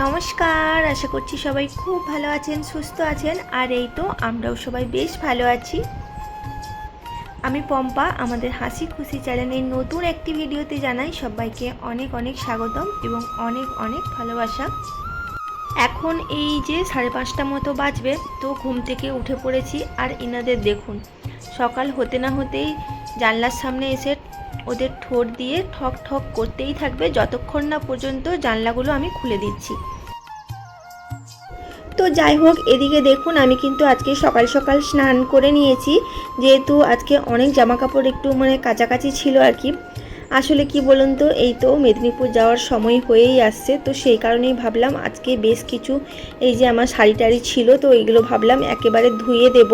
আশা করছি সবাই খুব ভালো আছেন, সুস্থ আছেন। আর এই তো আমরাও সবাই বেশ ভালো আছি। আমি পম্পা, আমাদের হাসি খুশি চ্যানেলের নতুন একটি ভিডিওতে জানাই সবাইকে অনেক অনেক স্বাগতম এবং অনেক অনেক ভালোবাসা। এখন এই যে সাড়ে পাঁচটা মতো বাজবে, তো ঘুম থেকে উঠে পড়েছি। আর ইনাদের দেখুন, সকাল হতে না হতেই জানলার সামনে এসে ওদের ঠোঁট দিয়ে ঠক ঠক করতেই থাকবে যতক্ষণ না পর্যন্ত জানলাগুলো আমি খুলে দিচ্ছি। তো যাই হোক, এদিকে দেখুন আমি কিন্তু আজকে সকাল সকাল স্নান করে নিয়েছি। যেহেতু আজকে অনেক জামা কাপড় একটু মানে কাছাকাছি ছিল আর কি। আসলে কি বলুন তো, এই তো মেদিনীপুর যাওয়ার সময় হয়েই আসছে। তো সেই কারণেই ভাবলাম আজকে বেশ কিছু এই যে আমার শাড়ি টাড়ি ছিল, তো এইগুলো ভাবলাম একেবারে ধুয়ে দেব।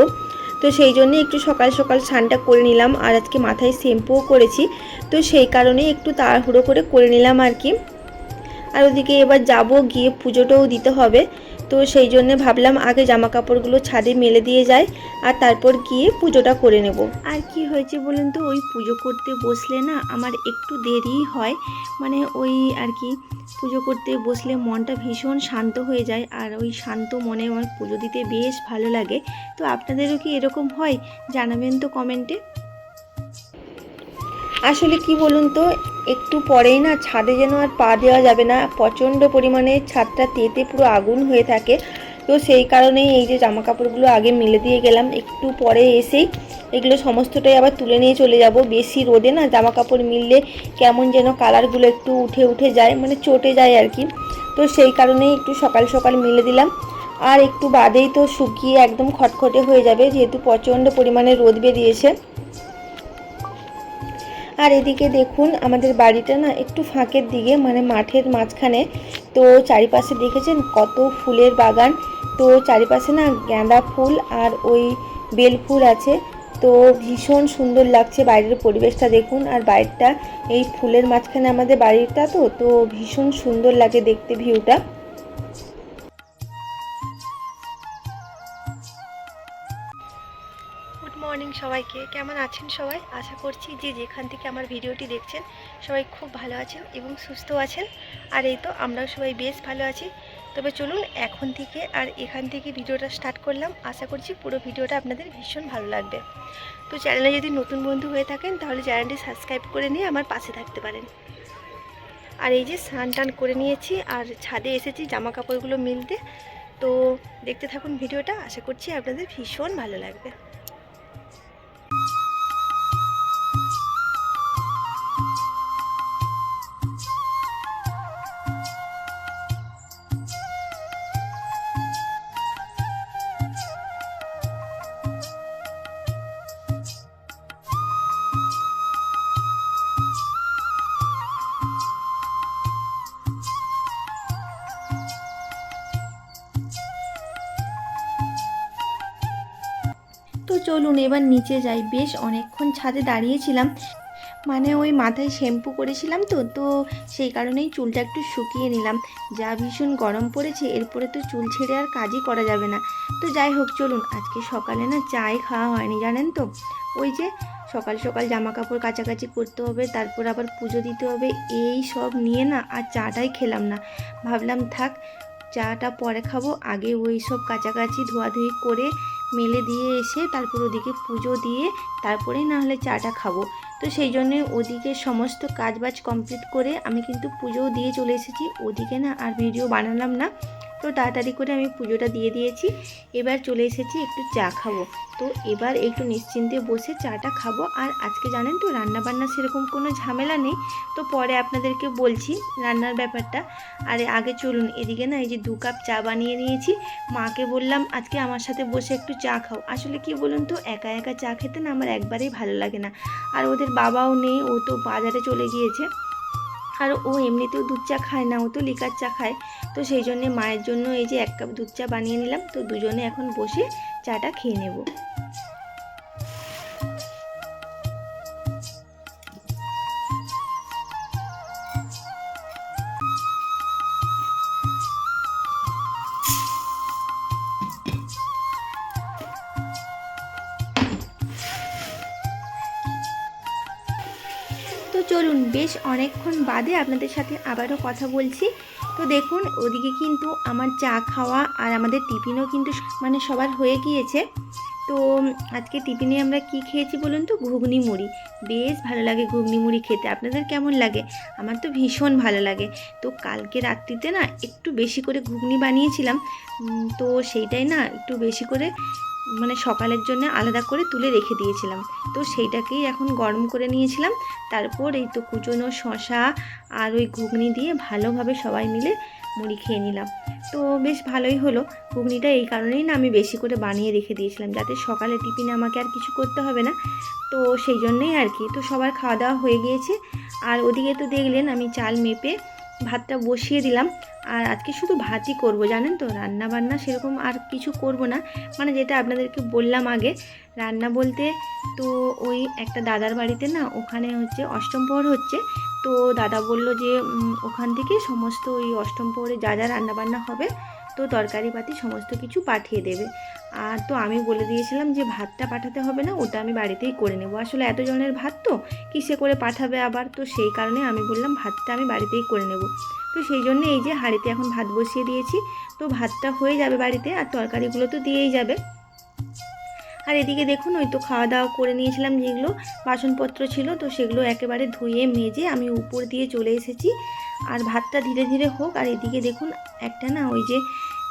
তো সেই জন্যে একটু সকাল সকাল স্নানটা করে নিলাম। আর আজকে মাথায় শ্যাম্পুও করেছি। তো সেই কারণে একটু তাড়াহুড়ো করে করে নিলাম আর কি। আর ওদিকে এবার যাব গিয়ে পুজোটাও দিতে হবে। তো সেই জন্য ভাবলাম আগে জামা কাপড়গুলো ছাদে মেলে দিয়ে যায় আর তারপর গিয়ে পুজোটা করে নেব। আর কি হয়েছে বলুন তো? ওই পুজো করতে বসলে না আমার একটু দেরি হয়। মানে ওই আর কি পুজো করতে বসলে মনটা ভীষণ শান্ত হয়ে যায় আর ওই শান্ত মনে আমার পুজো দিতে বেশ ভালো লাগে। তো আপনাদেরও কি এরকম হয়? জানাবেন তো কমেন্টে। আসলে কি বলুন তো, একটু পরেই না ছাদে যেন আর পা দেওয়া যাবে না, প্রচণ্ড পরিমাণে ছাদটা তেতে পুরো আগুন হয়ে থাকে। তো সেই কারণেই এই যে জামা কাপড়গুলো আগে মেলে দিয়ে গেলাম, একটু পরে এসেই এগুলো সমস্তটাই আবার তুলে নিয়ে চলে যাব। বেশি রোদে না জামা কাপড় মিললে কেমন যেন কালারগুলো একটু উঠে উঠে যায় মানে চটে যায় আর কি। তো সেই কারণেই একটু সকাল সকাল মেলে দিলাম। আর একটু বাদেই তো শুকিয়ে একদম খটখটে হয়ে যাবে, যেহেতু প্রচণ্ড পরিমাণে রোদ বেরিয়েছে। আর এদিকে দেখুন, আমাদের বাড়িটা না একটু ফাঁকের দিকে মানে মাঠের মাঝখানে। তো চারিপাশে দেখেছেন কত ফুলের বাগান। তো চারিপাশে না গাঁদা ফুল আর ওই বেল ফুল আছে। তো ভীষণ সুন্দর লাগছে বাইরের পরিবেশটা দেখুন। আর বাইরটা, এই ফুলের মাঝখানে আমাদের বাড়িটা তো তো ভীষণ সুন্দর লাগে দেখতে ভিউটা। সবাইকে। কেমন আছেন সবাই? আশা করছি যে যেখান থেকে আমার ভিডিওটি দেখছেন, সবাই খুব ভালো আছেন এবং সুস্থ আছেন। আর এই তো আমরাও সবাই বেশ ভালো আছি। তবে চলুন এখন থেকে আর এখান থেকে ভিডিওটা স্টার্ট করলাম। আশা করছি পুরো ভিডিওটা আপনাদের ভীষণ ভালো লাগবে। তো চ্যানেলে যদি নতুন বন্ধু হয়ে থাকেন, তাহলে চ্যানেলটি সাবস্ক্রাইব করে নিয়ে আমার পাশে থাকতে পারেন। আর এই যে স্নান টান করে নিয়েছি আর ছাদে এসেছি জামা কাপড়গুলো মিলতে। তো দেখতে থাকুন ভিডিওটা। আশা করছি আপনাদের ভীষণ ভালো লাগবে। তো চলুন, এবার নিচে যাই। বেশ অনেকক্ষণ ছাদে দাঁড়িয়েছিলাম। মানে ওই মাথায় শ্যাম্পু করেছিলাম তো তো সেই কারণেই চুলটা একটু শুকিয়ে নিলাম। যা ভীষণ গরম পড়েছে, এরপরে তো চুল ছেড়ে আর কাজই করা যাবে না। তো যাই হোক, চলুন। আজকে সকালে না চাই খাওয়া হয়নি, জানেন তো? ওই যে সকাল সকাল জামা কাপড় কাচাকাচি করতে হবে, তারপর আবার পুজো দিতে হবে, এই সব নিয়ে না আর চাটাই খেলাম না। ভাবলাম থাক, চাটা পরে খাব। আগে ওই সব কাচাকাচি ধোয়াধুয়ি করে মেলে দিয়ে এসে তারপর ওদিকে পুজো দিয়ে তারপরে না হলে চাটা খাব। তো সেই জন্যে ওদিকে সমস্ত কাজবাজ কমপ্লিট করে আমি কিন্তু পুজোও দিয়ে চলে এসেছি। ওদিকে না আর ভিডিও বানালাম না। তো তাড়াতাড়ি করে আমি পুজোটা দিয়ে দিয়েছি। এবার চলে এসেছি একটু চা খাব। তো এবার একটু নিশ্চিন্তে বসে চাটা খাব। আর আজকে জানেন তো রান্নাবান্না সেরকম কোনো ঝামেলা নেই। তো পরে আপনাদেরকে বলছি রান্নার ব্যাপারটা। আর আগে চলুন, এদিকে না এই যে দু কাপ চা বানিয়ে নিয়েছি। মাকে বললাম, আজকে আমার সাথে বসে একটু চা খাও। আসলে কি বলুন তো, একা একা চা খেতে না আমার একবারেই ভালো লাগে না। আর ওদের বাবাও নেই, ও তো বাজারে চলে গিয়েছে। আর ও এমনিতেও দুধ চা খায় না, ও তো লিকার চা খায়। তো সেই জন্যে মায়ের জন্য এই যে এক কাপ দুধ চা বানিয়ে নিলাম। তো দুজনে এখন বসে চাটা খেয়ে নেব। চলুন, বেশ অনেকক্ষণ বাদে আপনাদের সাথে আবারও কথা বলছি। তো দেখুন, ওদিকে কিন্তু আমার চা খাওয়া আর আমাদের টিফিনও কিন্তু মানে সবার হয়ে গিয়েছে। তো আজকে টিফিনে আমরা কি খেয়েছি বলুন তো? ঘুগনি মুড়ি। বেশ ভালো লাগে ঘুগনি মুড়ি খেতে। আপনাদের কেমন লাগে? আমার তো ভীষণ ভালো লাগে। তো কালকে রাত্রিতে না একটু বেশি করে ঘুগনি বানিয়েছিলাম। তো সেইটাই না, একটু বেশি করে মানে সকালের জন্য আলাদা করে তুলে রেখে দিয়েছিলাম। তো সেইটাকেই এখন গরম করে নিয়েছিলাম। তারপর এই তো কুচনো শশা আর ওই ঘুগনি দিয়ে ভালোভাবে সবাই মিলে মুড়ি খেয়ে নিলাম। তো বেশ ভালোই হলো। ঘুগনিটা এই কারণেই না আমি বেশি করে বানিয়ে রেখে দিয়েছিলাম, যাতে সকালে টিফিনে আমাকে আর কিছু করতে হবে না। তো সেই জন্যই আর কি। তো সবার খাওয়া দাওয়া হয়ে গিয়েছে। আর ওদিকে তো দেখলেন আমি চাল মেপে ভাতটা বসিয়ে দিলাম। আর আজকে শুধু ভাতই করব, জানেন তো? রান্না বান্না সেরকম আর কিছু করব না। মানে যেটা আপনাদেরকে বললাম আগে, রান্না বলতে তো ওই একটা দাদার বাড়িতে না, ওখানে হচ্ছে অষ্টম প্রহর হচ্ছে। তো দাদা বলল যে ওখান থেকে সমস্ত ওই অষ্টম প্রহরে যা যা রান্নাবান্না হবে, তো তরকারি পাতি সমস্ত কিছু পাঠিয়ে দেবে। আর তো আমি বলে দিয়েছিলাম যে ভাতটা পাঠাতে হবে না, ওটা আমি বাড়িতেই করে নেব। আসলে এতজনের ভাত তো, কিসে করে পাঠাবে আবার? তো সেই কারণে আমি বললাম, ভাতটা আমি বাড়িতেই করে নেব। তো সেই জন্য এই যে হাঁড়িতে এখন ভাত বসিয়ে দিয়েছি, তো ভাতটা হয়ে যাবে বাড়িতে আর তরকারিগুলো তো দিয়েই যাবে। আর এদিকে দেখুন, ওই তো খাওয়া দাওয়া করে নিয়েছিলাম যেগুলো বাসনপত্র ছিল, তো সেগুলো একেবারে ধুয়ে মেজে আমি উপর দিয়ে চলে এসেছি। আর ভাতটা ধীরে ধীরে হোক, আর এদিকে দেখুন, একটা না ওই যে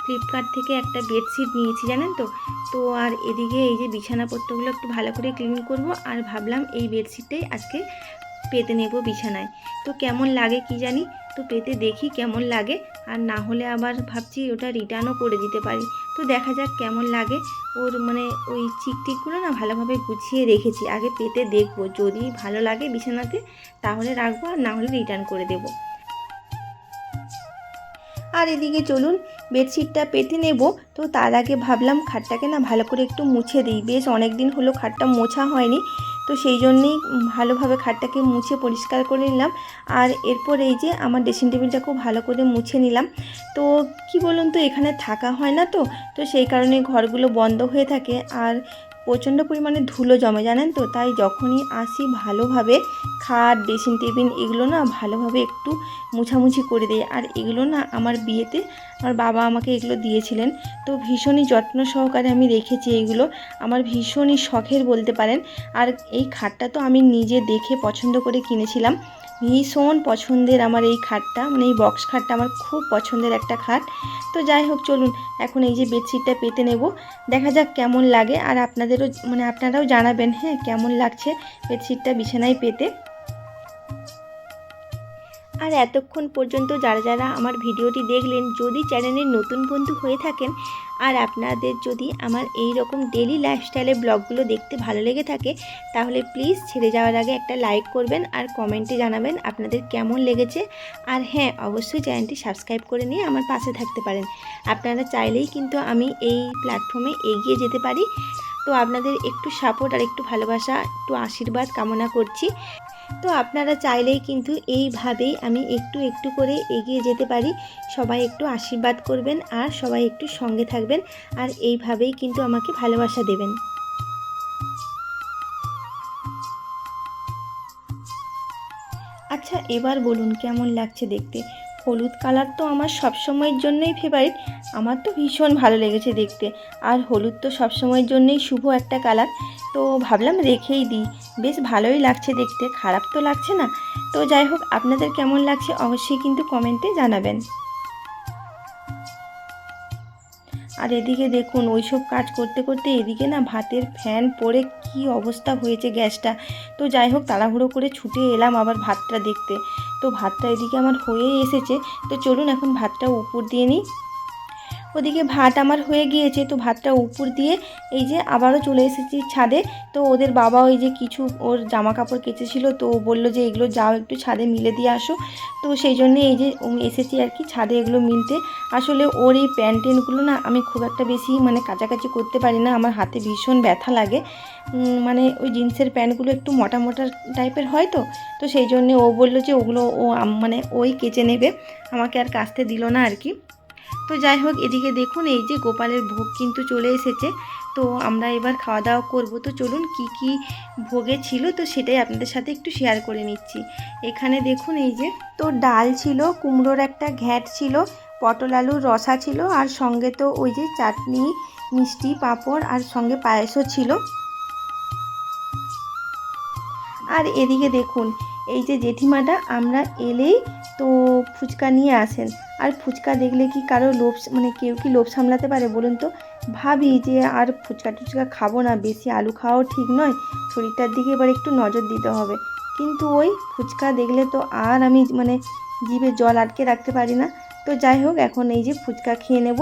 ফ্লিপকার্ট থেকে একটা বেডশিট নিয়েছি, জানেন তো? তো আর এদিকে এই যে বিছানাপত্রগুলো একটু ভালো করে ক্লিন করব আর ভাবলাম এই বেডশিটটাই আজকে পেতে নেব বিছানায়। তো কেমন লাগে কি জানি? তো পেতে দেখি কেমন লাগে। আর না হলে আবার ভাবছি ওটা রিটার্নও করে দিতে পারি। তো দেখা যাক কেমন লাগে। ওর মানে ওই চিকটিকগুলো না ভালোভাবে গুছিয়ে রেখেছি। আগে পেতে দেখব। যদি ভালো লাগে বিছানাতে, তাহলে রাখব আর না হলে রিটার্ন করে দেবো। আর এদিকে চলুন বেডশিটটা পেতে নেব। তো তার আগে ভাবলাম খাটটাকে না ভালো করে একটু মুছে দিই। বেশ অনেক দিন হলো খাটটা মোছা হয়নি। তো সেই জন্যেই ভালোভাবে খাটটাকে মুছে পরিষ্কার করে নিলাম। আর এরপর এই যে আমার ড্রেসিং টেবিলটাকেও ভালো করে মুছে নিলাম। তো কি বলুন তো, এখানে থাকা হয় না তো? তো সেই কারণে ঘরগুলো বন্ধ হয়ে থাকে। আর প্রচণ্ড পরিমাণে ধুলো জমে, জানেন তো? তাই যখনই আসি ভালোভাবে খাট, ড্রেসিং টেবিল এগুলো না ভালোভাবে একটু মুছামুছি করে দেয় আর এগুলো না আমার বিয়েতে আমার বাবা আমাকে এগুলো দিয়েছিলেন। তো ভীষণই যত্ন সহকারে আমি রেখেছি এইগুলো আমার ভীষণই শখের বলতে পারেন। আর এই খাটটা তো আমি নিজে দেখে পছন্দ করে কিনেছিলাম। ভীষণ পছন্দের আমার এই খাটটা। মানে এই বক্স খাটটা আমার খুব পছন্দের একটা খাট। তো যাই হোক, চলুন এখন এই যে বেডশিটটা পেতে নেব। দেখা যাক কেমন লাগে। আর আপনাদেরও মানে আপনারাও জানাবেন হ্যাঁ কেমন লাগছে বেডশিটটা বিছানায় পেতে। আর এতক্ষণ পর্যন্ত যারা যারা আমার ভিডিওটি দেখলেন, যদি চ্যানেলের নতুন বন্ধু হয়ে থাকেন আর আপনাদের যদি আমার এই রকম ডেলি লাইফস্টাইলের ব্লগগুলো দেখতে ভালো লেগে থাকে, তাহলে প্লিজ ছেড়ে যাওয়ার আগে একটা লাইক করবেন আর কমেন্টে জানাবেন আপনাদের কেমন লেগেছে। আর হ্যাঁ অবশ্যই চ্যানেলটি সাবস্ক্রাইব করে নিয়ে আমার পাশে থাকতে পারেন। আপনারা চাইলেই কিন্তু আমি এই প্ল্যাটফর্মে এগিয়ে যেতে পারি। তো আপনাদের একটু সাপোর্ট আর একটু ভালোবাসা, একটু আশীর্বাদ কামনা করছি। তো আপনারা চাইলেই কিন্তু এইভাবেই আমি একটু একটু করে এগিয়ে যেতে পারি। সবাই একটু আশীর্বাদ করবেন আর সবাই একটু সঙ্গে থাকবেন আর এইভাবেই কিন্তু আমাকে ভালোবাসা দেবেন। আচ্ছা এবার বলুন কেমন লাগছে দেখতে? হলুদ কালার তো আমার সবসময়ের জন্যই ফেভারিট আমার তো ভীষণ ভালো লেগেছে দেখতে। আর হলুদ তো সবসময়ের জন্যই শুভ একটা কালার। তো ভাবলাম রেখেই দিই। বেশ ভালোই লাগছে দেখতে। খারাপ তো লাগছে না। তো যাই হোক, আপনাদের কেমন লাগছে অবশ্যই কিন্তু কমেন্টে জানাবেন। আর এদিকে দেখুন, ওইসব কাজ করতে করতে এদিকে না ভাতের ফ্যান পড়ে কি অবস্থা হয়েছে গ্যাসটা। তো যাই হোক, তাড়াহুড়ো করে ছুটে এলাম আবার ভাতটা দেখতে। তো ভাতটা এদিকে আমার হয়ে এসেছে। তো চলুন এখন ভাতটা উপর দিয়ে নিই। ওদিকে ভাত আমার হয়ে গিয়েছে, তো ভাতটা উপর দিয়ে এই যে আবারও চলে এসেছি ছাদে। তো ওদের বাবা ওই যে কিছু ওর জামা কাপড় কেচেছিল, তো ও বলল যে এগুলো যাও একটু ছাদে মিলে দিয়ে আসো। তো সেই জন্যে এই যে এসেছি আর কি ছাদে এগুলো মিলতে। আসলে ওর এই প্যান্ট টেনগুলো না আমি খুব একটা বেশি মানে কাছাকাছি করতে পারি না, আমার হাতে ভীষণ ব্যথা লাগে। মানে ওই জিন্সের প্যান্টগুলো একটু মোটা মোটা টাইপের হয় তো তো সেই জন্যে ও বলল যে ওগুলো ও মানে ওই কেচে নেবে। আমাকে আর কাচতে দিল না আর কি। তো যাই হোক, এদিকে দেখুন, এই যে গোপালের ভোগ কিন্তু চলে এসেছে। তো আমরা এবার খাওয়া দাওয়া করব। তো চলুন, কি কি ভোগে ছিল, তো সেটাই আপনাদের সাথে একটু শেয়ার করে নিচ্ছি। এখানে দেখুন, এই যে তো ডাল ছিল, কুমড়োর একটা ঘ্যাট ছিল, পটল আলুর রসা ছিল, আর সঙ্গে তো ওই যে চাটনি, মিষ্টি, পাঁপড়, আর সঙ্গে পায়েসও ছিল। আর এদিকে দেখুন, এই যে জেঠিমাটা, আমরা এলেই তো ফুচকা নিয়ে আসেন। আর ফুচকা দেখলে কি কারও লোভ মানে কেউ কি লোভ সামলাতে পারে বলুন তো? ভাবি যে আর ফুচকা টুচকা খাব না, বেশি আলু খাওয়াও ঠিক নয়, শরীরটার দিকে এবার একটু নজর দিতে হবে। কিন্তু ওই ফুচকা দেখলে তো আর আমি মানে জিভে জল আটকে রাখতে পারি না। তো যাই হোক, এখন এই যে ফুচকা খেয়ে নেব।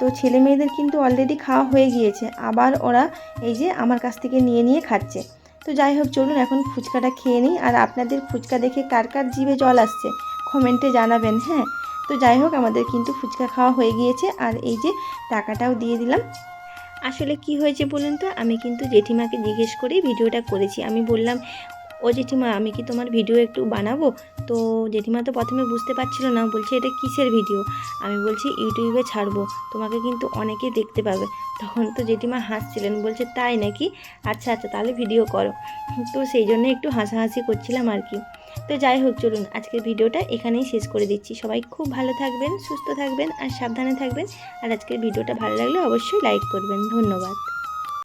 তো ছেলে মেয়েদের কিন্তু অলরেডি খাওয়া হয়ে গিয়েছে, আবার ওরা এই যে আমার কাছ থেকে নিয়ে নিয়ে খাচ্ছে। তো যাই হোক, চলুন এখন ফুচকাটা খেয়ে নিই। আর আপনাদের ফুচকা দেখে কার কার জিভে জল আসছে কমেন্টে জানাবেন হ্যাঁ? তো যাই হোক, আমাদের কিন্তু ফুচকা খাওয়া হয়ে গিয়েছে। আর এই যে টাকাটাও দিয়ে দিলাম। আসলে কি হয়েছে বলুন তো? আমি কিন্তু জেঠিমাকে জিজ্ঞেস করেই ভিডিওটা করেছি। আমি বললাম, ও জেঠিমা, আমি কি তোমার ভিডিও একটু বানাবো? তো জেঠিমা তো প্রথমে বুঝতে পারছিল না। বলছে, এটা কিসের ভিডিও? আমি বলছি, ইউটিউবে ছাড়বো। তোমাকে কিন্তু অনেকে দেখতে পাবে। তখন তো জেঠিমা হাসছিলেন। বলছে, তাই নাকি? আচ্ছা আচ্ছা তাহলে ভিডিও করো। তো সেই জন্য একটু হাসাহাসি করছিলাম আর কি। তো যাই হোক, চলুন আজকের ভিডিওটা এখানেই শেষ করে দিচ্ছি। সবাই খুব ভালো থাকবেন, সুস্থ থাকবেন আর সাবধানে থাকবেন। আর আজকের ভিডিওটা ভালো লাগলে অবশ্যই লাইক করবেন। ধন্যবাদ।